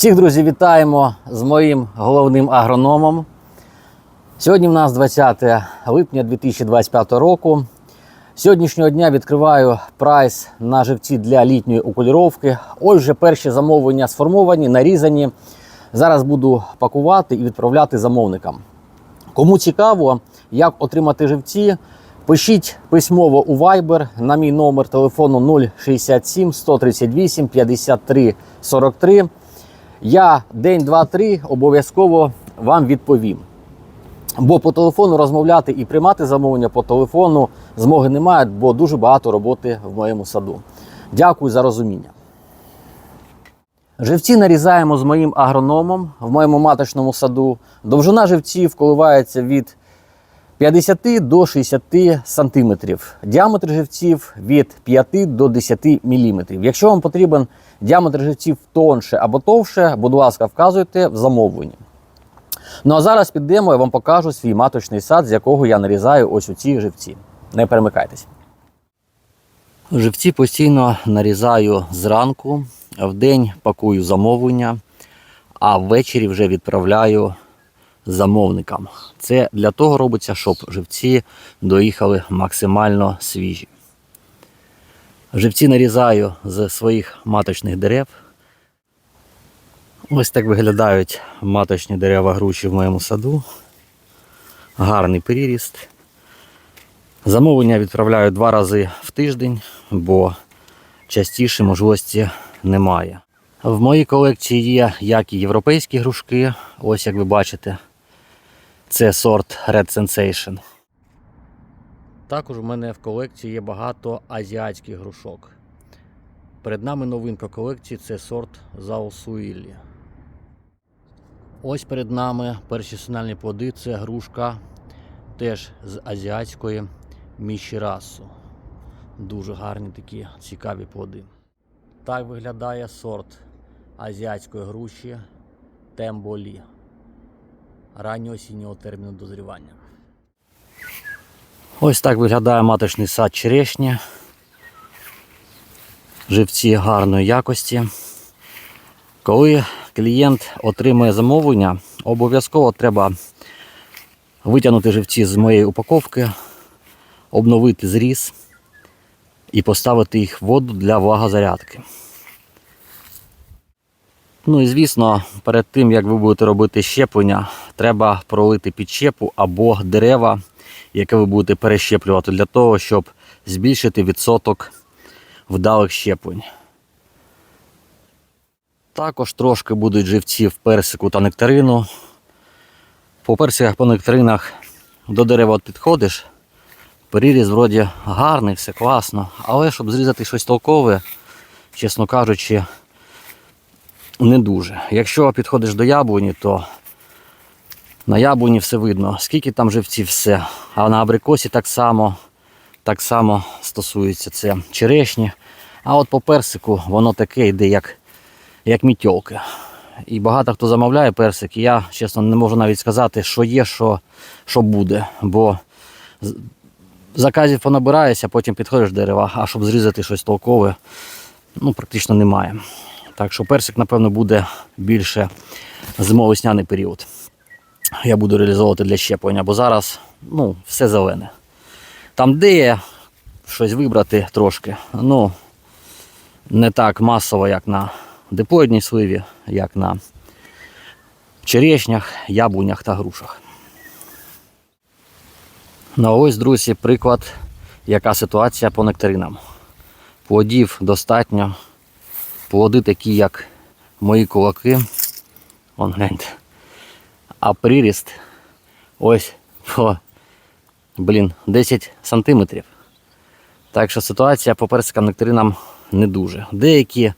Всіх друзі, вітаємо з моїм головним агрономом. Сьогодні в нас 20 липня 2025 року. Сьогоднішнього дня відкриваю прайс на живці для літньої окуліровки. Ось вже перші замовлення сформовані, нарізані. Зараз буду пакувати і відправляти замовникам. Кому цікаво, як отримати живці, пишіть письмово у Viber на мій номер телефону 067 138 53 43. Я день, два, три обов'язково вам відповім. Бо по телефону розмовляти і приймати замовлення по телефону змоги немає, бо дуже багато роботи в моєму саду. Дякую за розуміння. Живці нарізаємо з моїм агрономом в моєму маточному саду. Довжина живців коливається від 50 до 60 сантиметрів. Діаметр живців від 5 до 10 міліметрів. Якщо вам потрібен діаметр живців тонше або товше, будь ласка, вказуйте в замовленні. Ну а зараз підемо, я вам покажу свій маточний сад, з якого я нарізаю ось у ці живці. Не перемикайтесь. Живці постійно нарізаю зранку, в день пакую замовлення, а ввечері вже відправляю замовникам. Це для того робиться, щоб живці доїхали максимально свіжі. Живці нарізаю з своїх маточних дерев. Ось так виглядають маточні дерева груші в моєму саду. Гарний приріст. Замовлення відправляю два рази в тиждень, бо частіше можливості немає. В моїй колекції є як і європейські грушки, ось як ви бачите, це сорт Red Sensation. Також у мене в колекції є багато азіатських грушок. Перед нами новинка колекції це сорт Заосуїлі. Ось перед нами перші сигнальні плоди це грушка теж з азіатської мішірасу. Дуже гарні такі цікаві плоди. Так виглядає сорт азіатської груші темболі раннього осіннього терміну дозрівання. Ось так виглядає маточний сад черешні. Живці гарної якості. Коли клієнт отримує замовлення, обов'язково треба витягнути живці з моєї упаковки, обновити зріз і поставити їх в воду для влагозарядки. Ну і звісно, перед тим як ви будете робити щеплення, треба пролити підщепу або дерева, яке ви будете перещеплювати для того, щоб збільшити відсоток вдалих щеплень. Також трошки будуть живці в персику та нектарину. По персиках по нектаринах до дерева підходиш. Переріз вроді гарний, все класно, але щоб зрізати щось толкове, чесно кажучи, не дуже. Якщо підходиш до яблуні, то на яблуні все видно, скільки там живців все. А на абрикосі так само так само стосується це черешні. А от по персику воно таке йде, як як мітьолки. І багато хто замовляє персик, я, чесно, не можу навіть сказати, що є, що, що буде. Бо заказів понабираєшся, потім підходиш до дерева, а щоб зрізати щось толкове, ну, практично немає. Так що персик, напевно, буде більше зимово-весняний період. Я буду реалізовувати для щеплення, бо зараз ну, все зелене. Там, де є щось вибрати трошки, ну не так масово, як на диплоїдній сливі, як на черешнях, яблунях та грушах. Ну ось, друзі, приклад, яка ситуація по нектаринам. Плодів достатньо. Плоди такі, як мої кулаки. Вон гляньте. А приріст ось по блін, 10 сантиметрів. Так що ситуація по персикам нектаринам не дуже. Деякі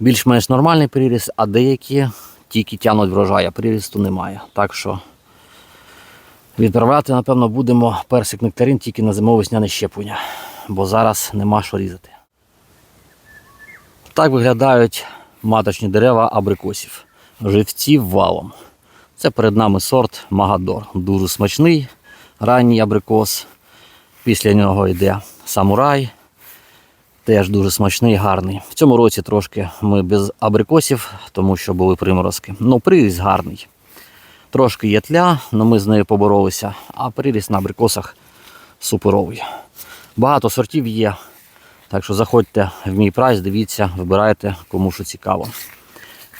більш-менш нормальний приріст, а деякі тільки тягнуть врожай, а прирісту немає. Так що відправляти, напевно, будемо персик нектарин тільки на зимово-весняне щеплення, бо зараз нема що різати. Так виглядають маточні дерева абрикосів. Живців валом. Це перед нами сорт Магадор. Дуже смачний ранній абрикос. Після нього йде самурай. Теж дуже смачний, гарний. В цьому році трошки ми без абрикосів, тому що були приморозки. Ну, приріст гарний. Трошки є тля, але ми з нею поборолися, а приріст на абрикосах суперовий. Багато сортів є. Так що заходьте в мій прайс, дивіться, вибирайте, кому що цікаво.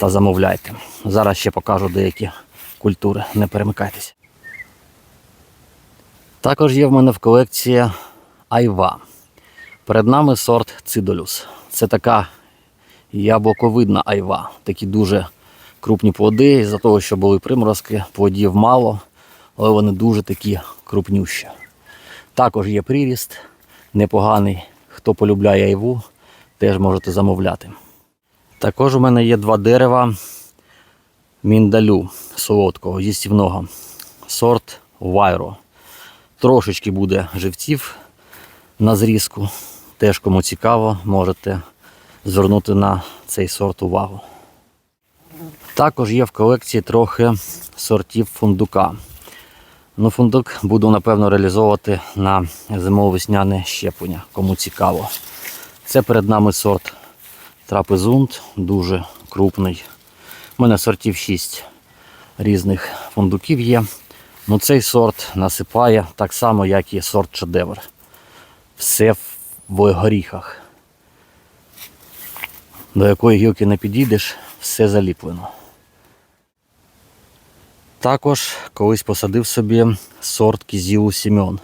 Та замовляйте. Зараз ще покажу деякі культури. Не перемикайтеся. Також є в мене в колекції айва. Перед нами сорт Цидолюс. Це така яблуковидна айва. Такі дуже крупні плоди. Із-за того, що були приморозки, плодів мало, але вони дуже такі крупнющі. Також є приріст непоганий. Хто полюбляє айву, теж можете замовляти. Також у мене є два дерева міндалю солодкого, їстівного. Сорт Вайро. Трошечки буде живців на зрізку. Теж кому цікаво, можете звернути на цей сорт увагу. Також є в колекції трохи сортів фундука. Ну, фундук буду, напевно, реалізовувати на зимово-весняне щеплення, кому цікаво. Це перед нами сорт трапезунд, дуже крупний. У мене сортів 6 різних фундуків є. Ну, цей сорт насипає так само, як і сорт шедевр. Все в горіхах. До якої гілки не підійдеш, все заліплено. Також колись посадив собі сорт кізілу Сімьон.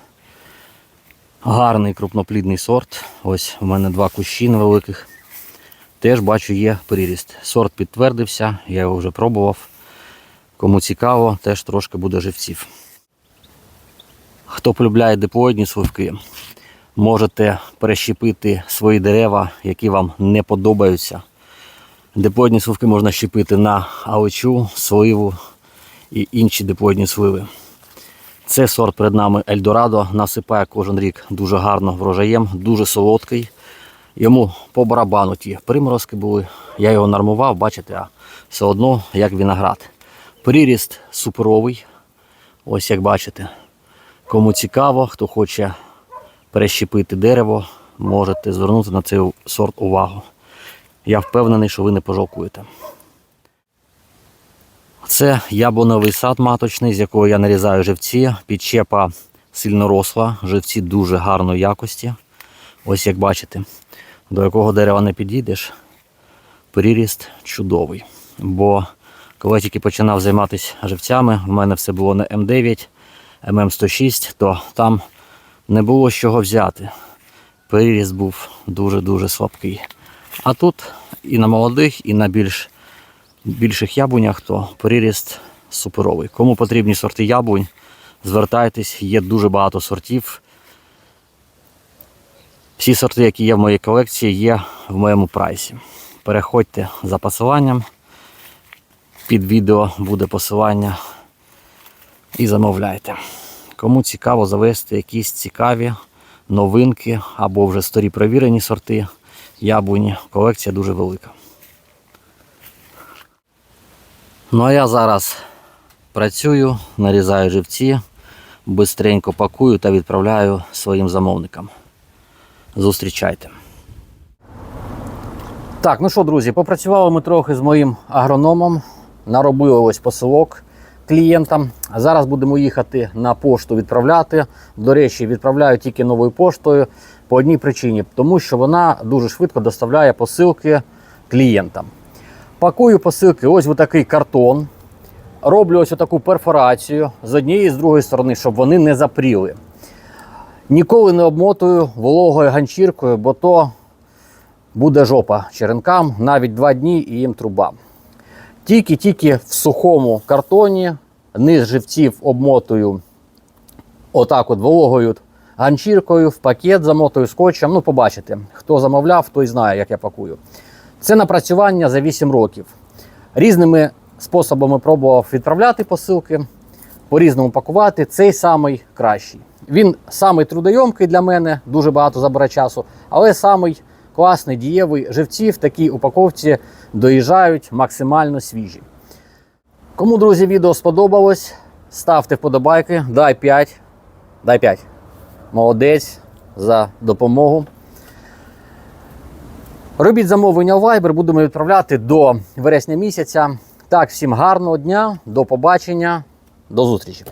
Гарний крупноплідний сорт. Ось у мене два кущі невеликих. Теж бачу є приріст. Сорт підтвердився, я його вже пробував. Кому цікаво, теж трошки буде живців. Хто полюбляє диплоїдні сливки, можете перещепити свої дерева, які вам не подобаються. Диплоїдні сливки можна щепити на алечу, сливу і інші диплоїдні сливи. Це сорт перед нами Ельдорадо, насипає кожен рік дуже гарно врожаєм, дуже солодкий. Йому по барабану ті приморозки були. Я його нормував, бачите, а все одно як виноград. Приріст суперовий. Ось як бачите. Кому цікаво, хто хоче перещепити дерево, можете звернути на цей сорт увагу. Я впевнений, що ви не пожалкуєте. Це яблуновий сад маточний, з якого я нарізаю живці. Підчепа сильно росла, живці дуже гарної якості. Ось як бачите, до якого дерева не підійдеш, приріст чудовий. Бо коли я тільки починав займатися живцями, в мене все було на М9, ММ106, то там не було з чого взяти. Приріст був дуже-дуже слабкий. А тут і на молодих, і на більш більших яблунях, то приріст суперовий. Кому потрібні сорти яблунь, звертайтесь, є дуже багато сортів. Всі сорти, які є в моїй колекції, є в моєму прайсі. Переходьте за посиланням. Під відео буде посилання і замовляйте. Кому цікаво завести якісь цікаві новинки або вже старі провірені сорти яблуні, колекція дуже велика. Ну а я зараз працюю, нарізаю живці, бистренько пакую та відправляю своїм замовникам. Зустрічайте. Так, ну що, друзі, попрацювали ми трохи з моїм агрономом, наробили ось посилок клієнтам. Зараз будемо їхати на пошту відправляти. До речі, відправляю тільки новою поштою по одній причині, тому що вона дуже швидко доставляє посилки клієнтам. Пакую посилки ось в такий картон. Роблю ось таку перфорацію з однієї і з другої сторони, щоб вони не запріли. Ніколи не обмотую вологою ганчіркою, бо то буде жопа черенкам навіть два дні і їм труба. Тільки-тільки в сухому картоні низ живців обмотую отак от вологою ганчіркою, в пакет замотую скотчем. Ну, побачите, хто замовляв, той знає, як я пакую. Це напрацювання за 8 років. Різними способами пробував відправляти посилки, по-різному пакувати. Цей самий кращий. Він самий трудойомкий для мене, дуже багато забере часу, але самий класний, дієвий живці в такій упаковці доїжджають максимально свіжі. Кому, друзі, відео сподобалось, ставте вподобайки, дай 5. Дай 5. Молодець за допомогу. Робіть замовлення у Viber, будемо відправляти до вересня місяця. Так, всім гарного дня, до побачення, до зустрічі.